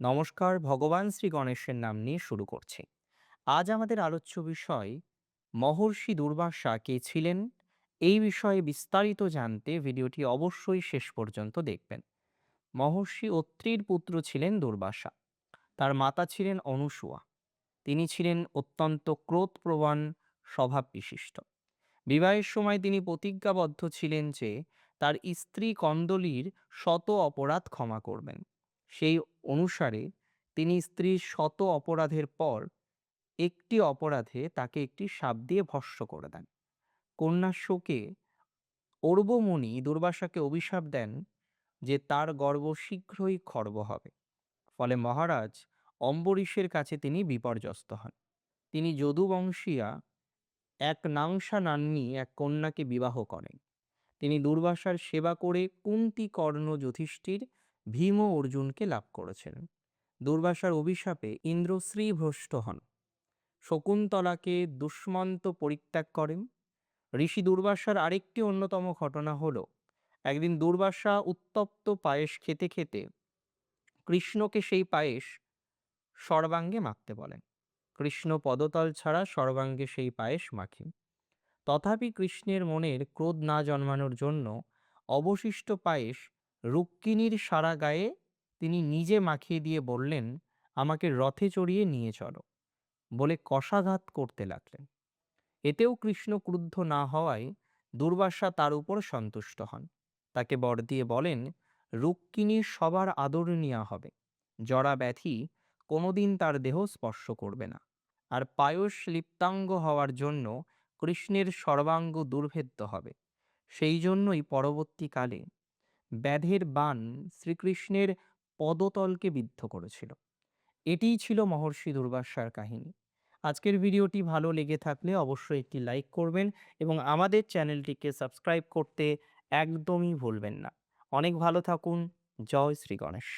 নমস্কার, ভগবান শ্রী গণেশের নাম নিয়ে শুরু করছি। আজ আমাদের আলোচ্য বিষয়, মহর্ষি দুর্বাসা কে ছিলেন? এই বিষয়ে বিস্তারিত জানতে ভিডিওটি অবশ্যই শেষ পর্যন্ত দেখবেন। মহর্ষি অত্রির পুত্র ছিলেন দুর্বাসা। তার মাতা ছিলেন অনুসুয়া। তিনি ছিলেন অত্যন্ত ক্রোধপ্রবণ স্বভাব বিশিষ্ট বিবাহের সময় তিনি প্রতিজ্ঞাবদ্ধ ছিলেন যে, তার স্ত্রী কন্দলীর শত অপরাধ ক্ষমা করবেন। সেই অনুসারে তিনি স্ত্রীর শত অপরাধের পর একটি অপরাধে তাকে একটি সাপ দিয়ে ভস্ম করে দেন। কন্যা শোকে অর্বমণি দুর্বাসাকে অভিশাপ দেন যে তার গর্ব শীঘ্রই খর্ব হবে। ফলে মহারাজ অম্বরীশের কাছে তিনি বিপর্যস্ত হন। তিনি যদুবংশীয়া এক নাংসা নান্নি এক কন্যাকে বিবাহ করেন। তিনি দুর্বাসার সেবা করে কুন্তি কর্ণ যুধিষ্ঠির ভীম অর্জুনকে লাভ করেছিলেন দুর্বাসার অভিশাপে ইন্দ্রশ্রী ভ্রষ্ট হন। শকুন্তলাকে দুষ্মন্ত পরিত্যাগ করেন। ঋষি দুর্বাসার আরেকটি অন্যতম ঘটনা হল, একদিন দুর্বাসা উত্তপ্ত পায়েস খেতে খেতে কৃষ্ণকে সেই পায়েস সর্বাঙ্গে মাখতে বলেন। কৃষ্ণ পদতল ছাড়া সর্বাঙ্গে সেই পায়েস মাখেন তথাপি কৃষ্ণের মনের ক্রোধ না জন্মানোর জন্য অবশিষ্ট পায়েস রুক্মিণীর সারা গায়ে তিনি নিজে মাখিয়ে দিয়ে বললেন, আমাকে রথে চড়িয়ে নিয়ে চলো বলে কষাঘাত করতে লাগলেন। এতেও কৃষ্ণ ক্রুদ্ধ না হওয়ায় দুর্বাসা তার উপর সন্তুষ্ট হন। তাকে বর দিয়ে বলেন, রুক্মিণীর সবার আদরণীয়া হবে। জরা ব্যাধি কোনোদিন তার দেহ স্পর্শ করবে না। আর পায়স লিপ্তাঙ্গ হওয়ার জন্য কৃষ্ণের সর্বাঙ্গ দুর্ভেদ্য হবে। সেই জন্যই পরবর্তীকালে ব্যাধের বান শ্রীকৃষ্ণের পদতলকে বিদ্ধ করেছিল। এটিই ছিল মহর্ষি দুর্বাসার কাহিনী। আজকের ভিডিওটি ভালো লেগে থাকলে অবশ্যই একটি লাইক করবেন এবং আমাদের চ্যানেলটিকে সাবস্ক্রাইব করতে একদমই ভুলবেন না। অনেক ভালো থাকুন। জয় শ্রী গণেশ।